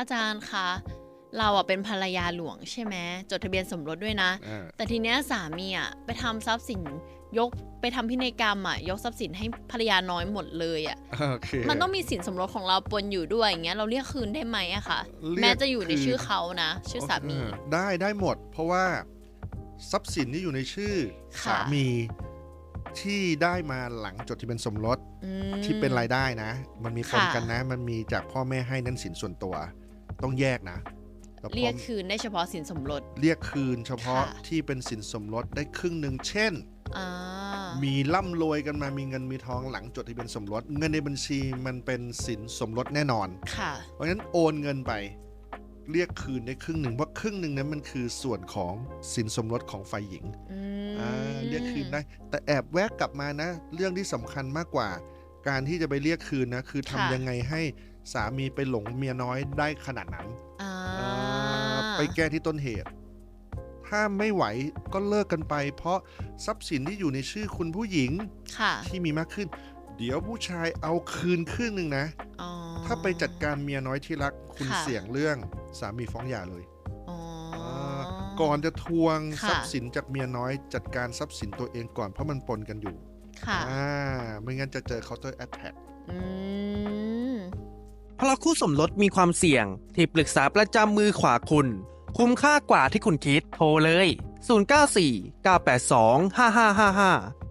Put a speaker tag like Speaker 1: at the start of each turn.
Speaker 1: อาจารย์คะเราอะเป็นภรรยาหลวงใช่ไหมจดทะเบียนสมรสด้วยนะ
Speaker 2: อ่า
Speaker 1: แต่ทีเนี้ยสามีอะไปทำทรัพย์สินยกไปทำพินัยกรรมอะยกทรัพย์สินให้ภรรยาน้อยหมดเลยอะ
Speaker 2: โอเค
Speaker 1: มันต้องมีสินสมรสของเราปนอยู่ด้วยอย่างเงี้ยเราเรียกคืนได้ไหมอะคะ
Speaker 2: เรียก
Speaker 1: แม้จะอยู่ใน
Speaker 2: คืน
Speaker 1: ชื่อเขานะ ชื่อสามี
Speaker 2: เออได้ได้หมด เพราะว่าทรัพย์สินที่อยู่ในชื่อ
Speaker 1: ค่ะ
Speaker 2: สามีที่ได้มาหลังจดทะเบียนสมรส
Speaker 1: อืม
Speaker 2: ที่เป็นรายได้นะ มันมีปน
Speaker 1: ค่ะ
Speaker 2: กันนะ มันมีจากพ่อแม่ให้นั้นสินส่วนตัว ต้องแยกนะแล้วพอ
Speaker 1: เรียกคืนได้เฉพาะสินสมรส
Speaker 2: เรียกคืนเฉพาะ
Speaker 1: ค่ะ
Speaker 2: ที่เป็นสินสมรสได้ครึ่งหนึ่งเช่น
Speaker 1: อ่า
Speaker 2: มีร่ำรวยกันมามีเงินมีทองหลังจดทะเบียนสมรส เงินในบัญชีมันเป็นสินสมรสแน่นอน
Speaker 1: ค่ะ
Speaker 2: เพราะฉะนั้นโอนเงินไป เรียกคืนได้ครึ่งหนึ่งเพราะครึ่งหนึ่งนั้นมันคือส่วนของสินสมรสของฝ่ายหญิง
Speaker 1: อืม
Speaker 2: อ่าเรียกคืนได้ แต่แอบแวกกลับมานะ เรื่องที่สำคัญมากกว่า การที่จะไปเรียกคืนนะ คือทำยังไงให้สามีไปหลงเมียน้อยได้ขนาดนั้น
Speaker 1: อ่า
Speaker 2: อ่าไปแก้ที่ต้นเหตุ ถ้าไม่ไหวก็เลิกกันไป เพราะทรัพย์สินที่อยู่ในชื่อคุณผู้หญิง
Speaker 1: ค่ะ
Speaker 2: ที่มีมากขึ้น เดี๋ยวผู้ชายเอาคืนครึ่งหนึ่งนะ
Speaker 1: อ๋อ
Speaker 2: ถ้าไปจัดการเมียน้อยที่รัก คุณ
Speaker 1: ค่ะ
Speaker 2: เสี่ยงเรื่องสามีฟ้องหย่าเลย
Speaker 1: อ๋ออ
Speaker 2: ก่อนจะทวง
Speaker 1: ค่ะ
Speaker 2: ทรัพย์สินจากเมียน้อยจัดการทรัพย์สินตัวเองก่อนเพราะมันปนกันอยู่
Speaker 1: ค่ะ
Speaker 2: อ่า ไม่งั้นจะเจอ counter attack
Speaker 1: อืม
Speaker 3: เพราะคู่สมรสมีความเสี่ยง ที่ปรึกษาประจำมือขวาคุณ คุ้มค่ากว่าที่คุณคิดโทรเลย 094 982 5555